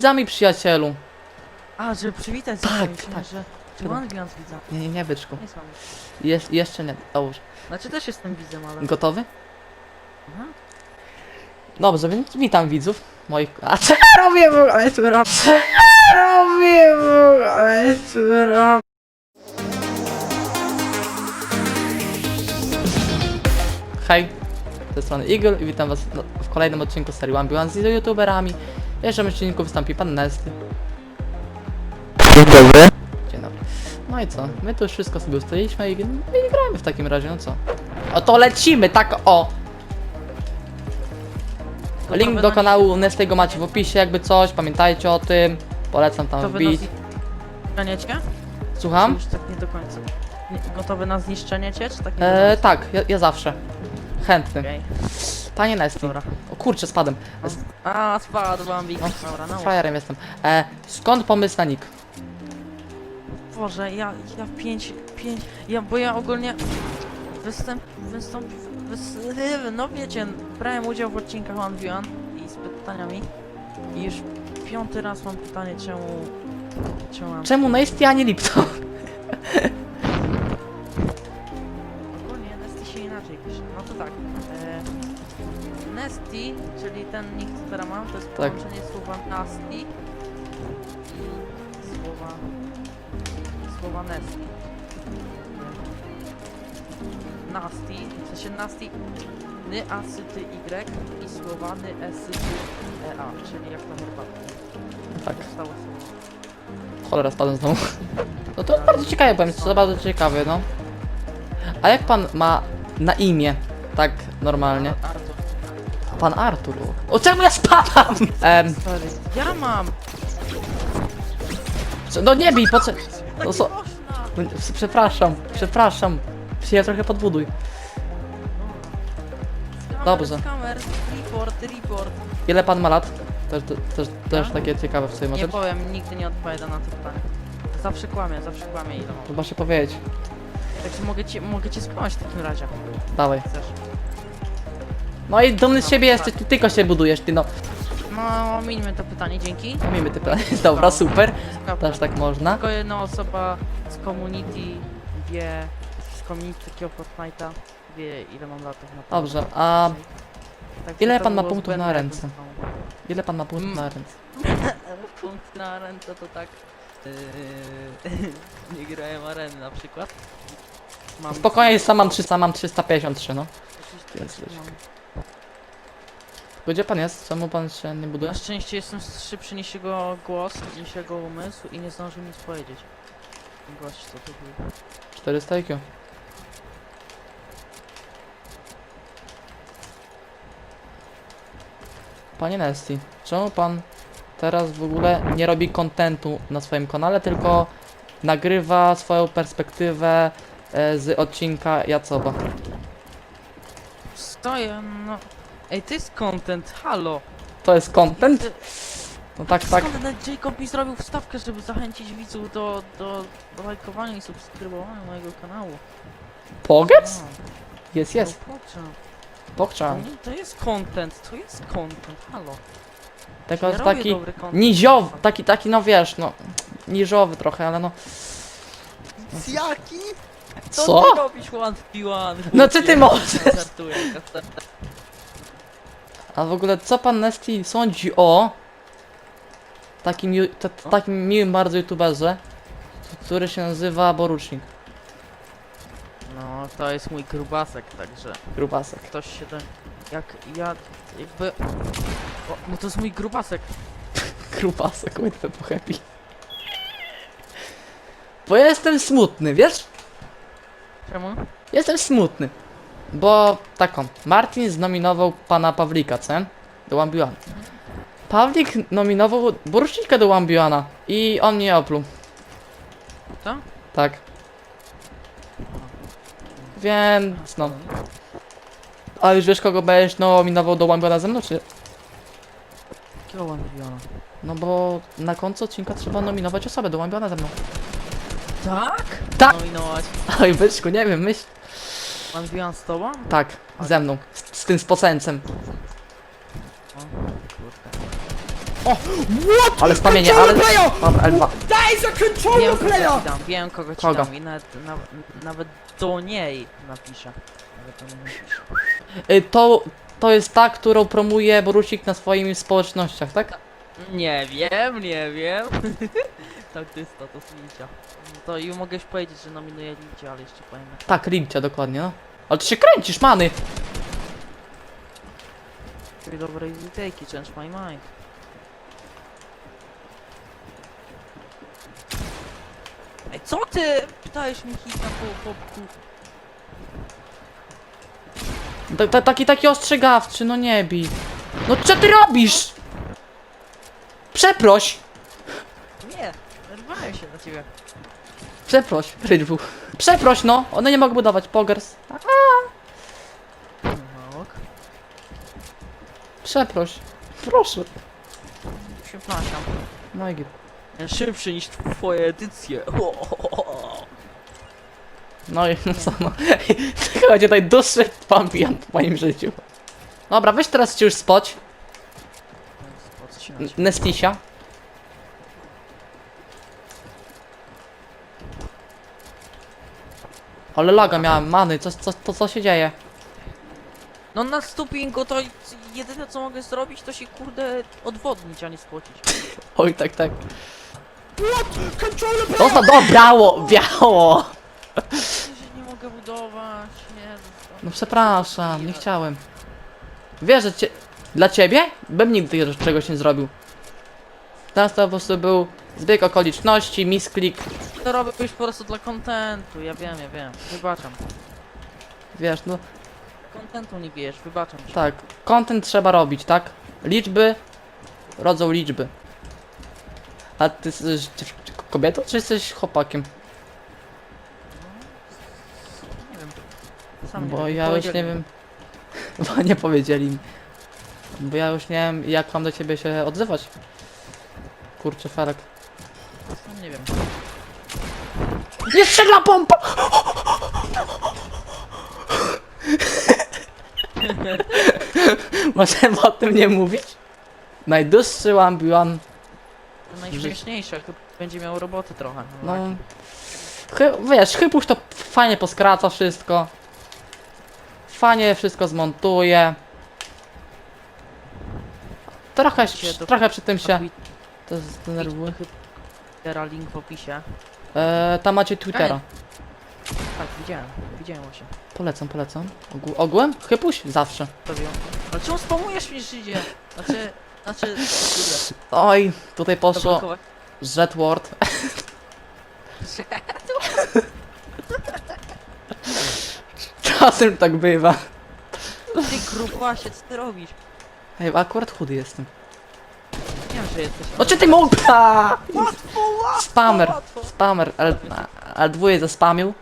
widzami przyjacielu. A, żeby przywitać Tak, tak, tak. że Czerwony Gwiazd widza. Nie, nie, nie, byczku. Nie są. Jesz, jeszcze nie, dobrze. Znaczy też jestem widzem, ale... Gotowy? Aha. Dobrze, więc witam widzów moich... A co ja robię w ogóle? Co ja robię? W ogóle? Co ja robię? Hej, z tej strony Eagle i witam was w kolejnym odcinku serii One z youtuberami. W pierwszym odcinku wystąpi pan Nesty. Dzień dobry. Dzień dobry. No i co? My tu już wszystko sobie ustaliliśmy i, i gramy w takim razie, no co? O to lecimy, tak o! Link do kanału Nestego macie w opisie, jakby coś, pamiętajcie o tym. Polecam tam Gotowy na wbić. zniszczenie? Słucham? Już tak nie do końca. Nie, gotowy na zniszczenie cię, czy tak nie do E, końca? tak, ja, ja zawsze. Chętny. Okej, Panie Nesty. dobra. Kurczę, spadłem. Z A, spadł Bambik. No, Dobra, no. frajerem jestem. E, skąd pomysł na nick? Boże, ja, ja pięć, pięć, ja, bo ja ogólnie występ, wystąp, wys, no wiecie, brałem udział w odcinkach One v One i z pytaniami i już piąty raz mam pytanie, czemu, czemu mam... Czemu Nesty, a nie Lipton? Ogólnie Nesty się inaczej pisze, no to tak, e, Nesty, czyli ten nick, teraz mam, to jest Tak. połączenie słowa nasty i słowa, słowa Nesty. Nasty, w sensie nasty, ny, a, sy, ty, y i słowa ny, e, sy, ty, e, a, czyli jak ta herbata. Tak. Słowo. Cholera, spadłem znowu. No to bardzo ciekawe, powiem, co bardzo ciekawe, no. A jak pan ma na imię? Tak, normalnie. Pan Artur. O czemu ja spadam? Em, Sorry. Ja mam! co- no nie bij, po co? No można! No, s- przepraszam, przepraszam. Się trochę podbuduj. Skamer, Dobrze. Skamer, report, report. Ile pan ma lat? Też, też, też Ja? takie ciekawe w sobie Nie powiem, nigdy nie odpowiada na to pytanie. Zawsze kłamie, zawsze kłamie ile mam. Chyba się powiedzieć. Także mogę cię, mogę cię skłamać w takim razie. Dawaj. Chcesz. No i dumny z siebie tak. jesteś, ty tylko się budujesz, ty no. No, mińmy to pytanie, dzięki. Miejmy te pytania. Dobra, super. Też tak można. Tylko jedna osoba z community wie, z community takiego Fortnite'a wie ile mam latów na to. Dobrze, a Także ile to pan ma było punktów na ręce? ile pan ma punktów Mm. na ręce? Punkt na ręce to tak. Yy, nie grałem areny na przykład. Mam Spokojnie, sam mam 300, mam 353, no. Jest, jest. Mam. Gdzie pan jest? Czemu pan się nie buduje? Na szczęście jestem szybszy niż jego głos, niż jego umysł i nie zdążył nic powiedzieć. Gość co to był. 400 IQ. Panie Nesty, czemu pan teraz w ogóle nie robi kontentu na swoim kanale, tylko nagrywa swoją perspektywę e, z odcinka Jacoba? Stoję, no. Ej, to jest content, halo! To jest content? No tak, tak. Skąd ten Jacob mi zrobił wstawkę, żeby zachęcić widzów do, do, lajkowania i subskrybowania mojego kanału? Pogec? A, Jest, jest. Kurczę. to, Pogczam. nie, to jest content, to jest content, halo. Tylko Ja robię taki dobry content. niziowy, taki, taki no wiesz, no niżowy trochę, ale no. Jaki? Co? Co ty robisz one v one? No co ty możesz? Żartuję, kastet. A w ogóle co pan Nesty sądzi o takim, ju- ta, ta, takim miłym bardzo youtuberze, który się nazywa Borucznik, No, to jest mój grubasek, także grubasek. ktoś się ten... Jak ja... jakby... O, no to jest mój grubasek. Grubasek, łydwę po happy. Bo ja jestem smutny, wiesz? Czemu? Jestem smutny. Bo taką, Martin znominował pana Pawlika, co? Do Łambiłana. Pawlik nominował Borucznika do Łambiłana i on mnie opluł. Co? Tak. Więc no. A już wiesz kogo będziesz nominował do Łambiona ze mną, czy? Jakiego one? No bo na końcu odcinka trzeba nominować osobę do Łambiona ze mną. Tak? Tak! Nominować. Oj byczku, nie wiem, myśl. One v one z tobą? Tak, ze mną. Z, z tym spoceńcem. O, kurde. What? Ale spamienie, Control ale... player! Dobra, L2. That is a Wiem controller kogo player! ci dam, wiem kogo ci Kogo? dam i nawet, na, nawet do niej napiszę. Nawet do niej napiszę. Y, To, to jest ta, którą promuje Borusik na swoim społecznościach, tak? Nie wiem, nie wiem. tak to jest to, to i mogę już powiedzieć, że nominuję Licia, ale jeszcze powiem jak Tak, Rilcia, dokładnie, no. Ale ty się kręcisz, many! Three dobre easy take, change my mind. Ej, co ty? Pytałeś mi hit na po, po, po. Ta, ta, taki, taki ostrzegawczy, no nie bij. No co ty robisz? Przeproś! Nerwałem się na ciebie. Przeproś, Rydwu. Przeproś, no! One nie mogą budować, pogers. No, ok. Przeproś. Proszę. Przepraszam. No i git. Szybszy niż twoje edycje. No i no co, no. Tylko będzie najdłuższy pampian w moim życiu. Dobra, weź teraz cię już spoć. Po co się N- Nestisia. Ale laga miałem, many, co, co, to co się dzieje? No na stupingu to jedyne co mogę zrobić to się kurde odwodnić, a nie spocić. Oj, tak, tak. Dostał, do, biało, biało! że nie mogę budować, nie zostaw. No przepraszam, nie chciałem. Wiesz, że cie... Dla ciebie? Bym nigdy czegoś nie zrobił. Teraz to po prostu był zbieg okoliczności, misklik, To robię już po prostu dla kontentu, ja wiem, ja wiem. Wybaczam. wiesz, no Kontentu nie wiesz, wybaczam ci. tak. Content trzeba robić, tak? Liczby rodzą liczby. A ty jesteś dziew- kobietą, czy jesteś chłopakiem? Nie wiem. Sam Bo nie wiem, ja już nie wiem. Bo nie powiedzieli mi. Bo ja już nie wiem, jak mam do ciebie się odzywać. Kurczę, Ferek. Sam nie wiem. Nie strzela pompa! Możemy o tym nie mówić? Najdłuższy Lambion. To najśmieszniejsze, chyba będzie miał roboty trochę. No. Laki. Chy, wiesz, Hypuś to fajnie poskraca wszystko. Fajnie wszystko zmontuje. Trochę, Się do- trochę przy tym się Tweet- to zdenerwuje. Twittera, link w opisie. E, tam macie Twittera. Tak, widziałem, widziałem właśnie. Polecam, polecam. Ogół, ogółem? Hypuś? Zawsze. Robią. Ale czemu spamujesz mi Żydzie? Znaczy, znaczy, Oj, tutaj poszło zablokować. Jetword. Czasem tak bywa. Ty grubasie, co ty robisz? Ej, akurat chudy jestem. Nie wiem, że jesteś. No czy ty mógł? Łatwo, łatwo, Spamer. łatwo. Spamer, ale, ale dwóje zespamił.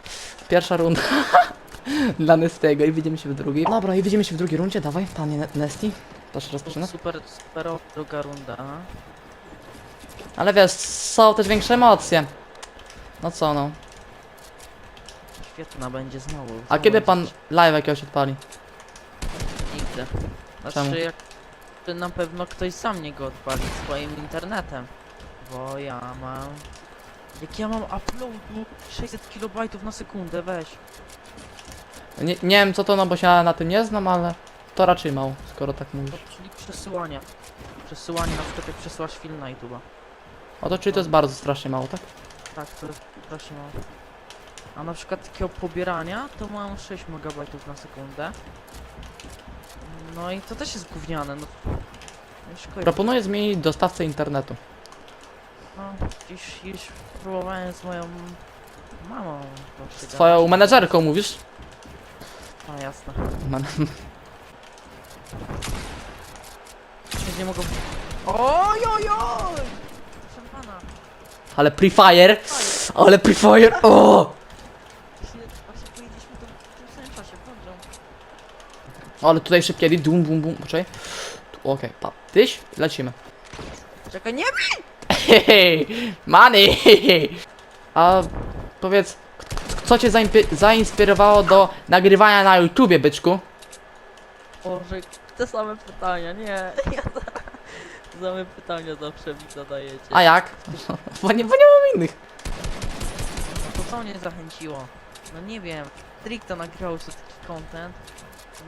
Pierwsza runda. Dla Nestiego i widzimy się w drugiej. Dobra, i widzimy się w drugiej rundzie, dawaj, panie Ne- Nesti. Proszę rozpoczynać. Super, super, druga runda. Ale wiesz, są też większe emocje. No co no. Świetna będzie znowu. A znowu kiedy pan live jakiegoś odpali? Nigdy. Znaczy Czemu? jak na pewno ktoś sam nie go odpali swoim internetem. Bo ja mam... Jak ja mam uploadu 600 kilobajtów na sekundę, weź. Nie, nie wiem co to, no bo się na tym nie znam, ale to raczej mało, skoro tak mówisz. To, czyli przesyłanie. Przesyłanie na przykład jak przesyłasz film na YouTube'a. O to czyli to jest bardzo strasznie mało, tak? Tak, to jest strasznie mało. A na przykład takiego pobierania to mam 6 MB na sekundę. No i to też jest gówniane, no. No szkoda. Proponuję zmienić dostawcę internetu. No, dziś już próbowałem z moją mamą. Swoją gadać. menedżerką mówisz? A jasne. Już nie mogą. Oj, oj, oj! Proszę pana. Ale Prefire! Ale Prefire! O! Właśnie, właśnie pojedziemy to w tym samym czasie, dobrze. Ale tutaj szybkie edit, dum bum bum, poczekaj. Okej, pa. Tyś, lecimy. Czekaj, nie Hehe, money! A powiedz, co cię zainspirowało do nagrywania na YouTubie, byczku? Boże, te same pytania, nie. Ja to... Same pytania zawsze mi zadajecie. A jak? Bo nie, bo nie mam innych. To co mnie zachęciło? No nie wiem. Stricto nagrywał sobie taki content.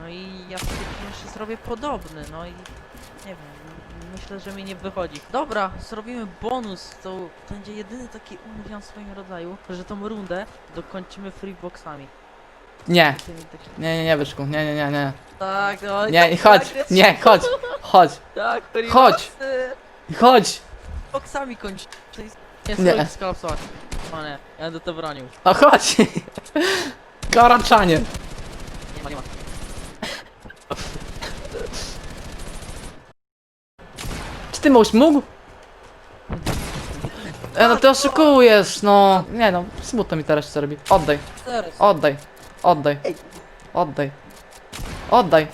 No i ja stwierdziłem, że zrobię podobny, no i nie wiem, myślę, że mi nie wychodzi. Dobra, zrobimy bonus, to będzie jedyny taki umówiony w swoim rodzaju, że tą rundę dokończymy freeboxami. Nie. Tymi takimi- Nie, nie, nie, byczku. Nie, nie, nie, nie. Tak, no Nie, chodź. Nie, chodź. Chodź. Tak, Chodź. freeboxy. Chodź. Boksami kończy. Nie, Nie. nie. skolapsować. O nie, ja będę to bronił. No chodź. Garaczanie. Nie ma, nie ma. Ty mąż mógł? E, no ty oszukujesz, no. Nie no, smutno mi teraz się robi. Oddaj, oddaj, oddaj, oddaj, oddaj.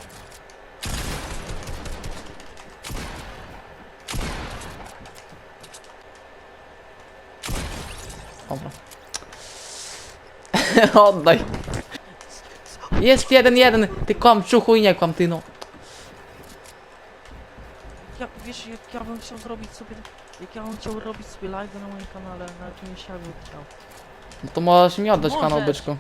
Dobra. oddaj. Jest jeden, jeden. Ty kłam, czuchu i nie kłam, ty no. Ja, wiesz, jak ja bym chciał zrobić sobie, jak ja bym chciał robić sobie live na moim kanale, na jakimś jak bym chciał. No to możesz mi oddać Możesz. kanał, byczku.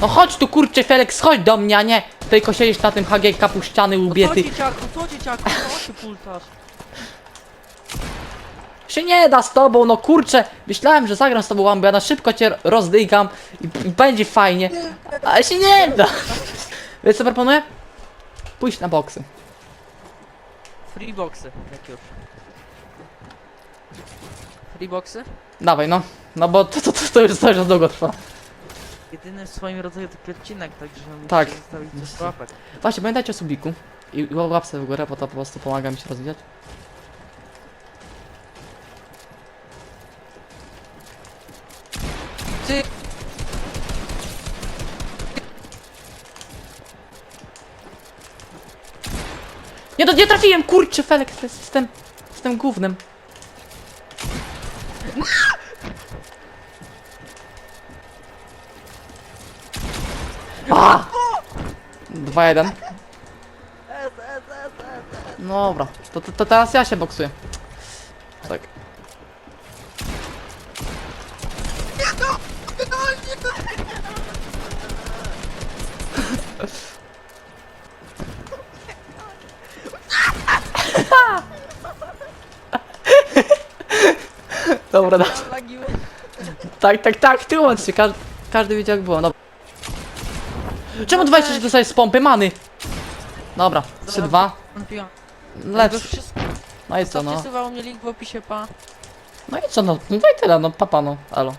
No chodź tu kurczę Felix, chodź do mnie, a nie tylko siedzisz na tym HG kapuściany No ubiety. co dzieciaku, co dzieciaku, co się pultasz? Się nie da z tobą, no kurczę. Myślałem, że zagram z tobą łambę, ja na szybko cię rozdygam i, i będzie fajnie. Ale się nie da. Wiesz co proponuję? Pójść na boksy. Freeboxy, jak już. Freeboxy? Dawaj no. No bo to, to, to, to już to już długo trwa. Jedyny w swoim rodzaju taki odcinek, także musicie Tak. zostawić coś łapek. Właśnie pamiętajcie o subiku. I i łapce w górę, bo to po prostu pomaga mi się rozwijać. Ty! Nie, nie trafiłem, kurczę Felix, to jest jestem, jestem głównym. A! 2-1. Dobra, to, to, to teraz ja się boksuję. Tak. Dobra, da. Lagiły. tak, tak, tak, tłumacz się, każdy, każdy wiedział jak było, dobra. Czemu 26 dostajesz z pompy many? Dobra, 3-2. Wątpiłam. Lepszy. Wszystko, No i co, no. mnie link w opisie, pa. No i co, no, no i tyle, no papa, no, elo.